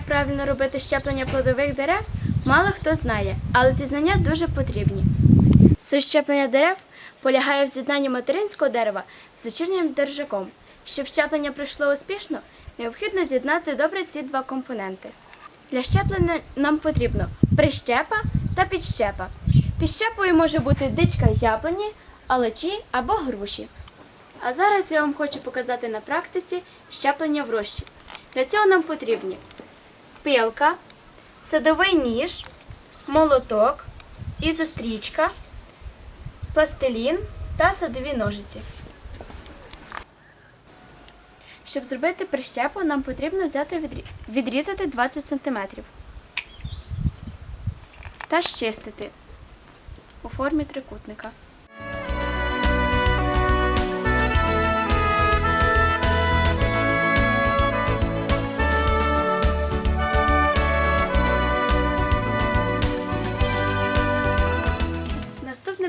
правильно робити щеплення плодових дерев, мало хто знає, але ці знання дуже потрібні. Суть щеплення дерев полягає в з'єднанні материнського дерева з дочірнім держаком. Щоб щеплення пройшло успішно, необхідно з'єднати добре ці два компоненти. Для щеплення нам потрібно прищепа та підщепа. Підщепою може бути дичка яблуні, алечі або груші. А зараз я вам хочу показати на практиці щеплення в рощі. Для цього нам потрібні пилка, садовий ніж, молоток, ізострічка, пластилін та садові ножиці. Щоб зробити прищепу, нам потрібно взяти відрізати 20 см та щистити у формі трикутника.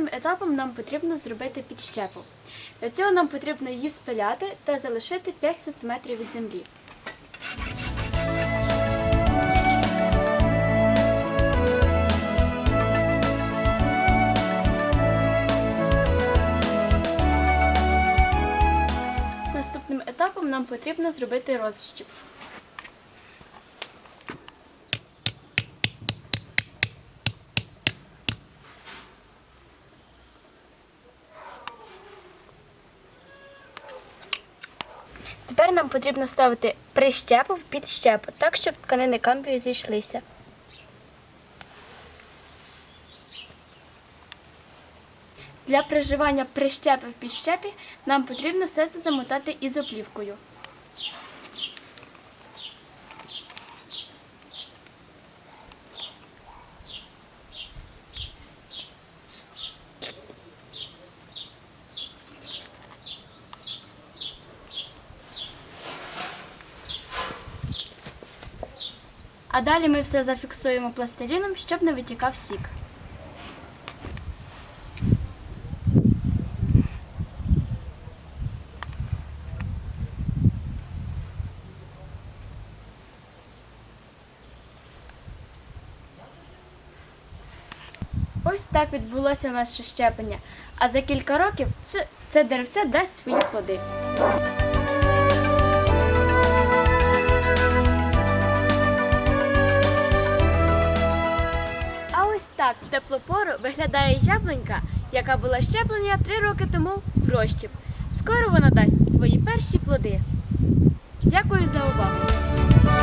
Наступним етапом нам потрібно зробити підщепу. Для цього нам потрібно її спиляти та залишити 5 см від землі. Наступним етапом нам потрібно зробити розщіп. Тепер нам потрібно ставити прищепу в підщепу, так, щоб тканини камбію зійшлися. Для приживання прищепи в підщепі нам потрібно все це замотати ізоплівкою. А далі ми все зафіксуємо пластиліном, щоб не витікав сік. Ось так відбулося наше щеплення. А за кілька років це, це деревце дасть свої плоди. Так в пору виглядає яблунька, яка була щеплена три роки тому в розчіп. Скоро вона дасть свої перші плоди. Дякую за увагу!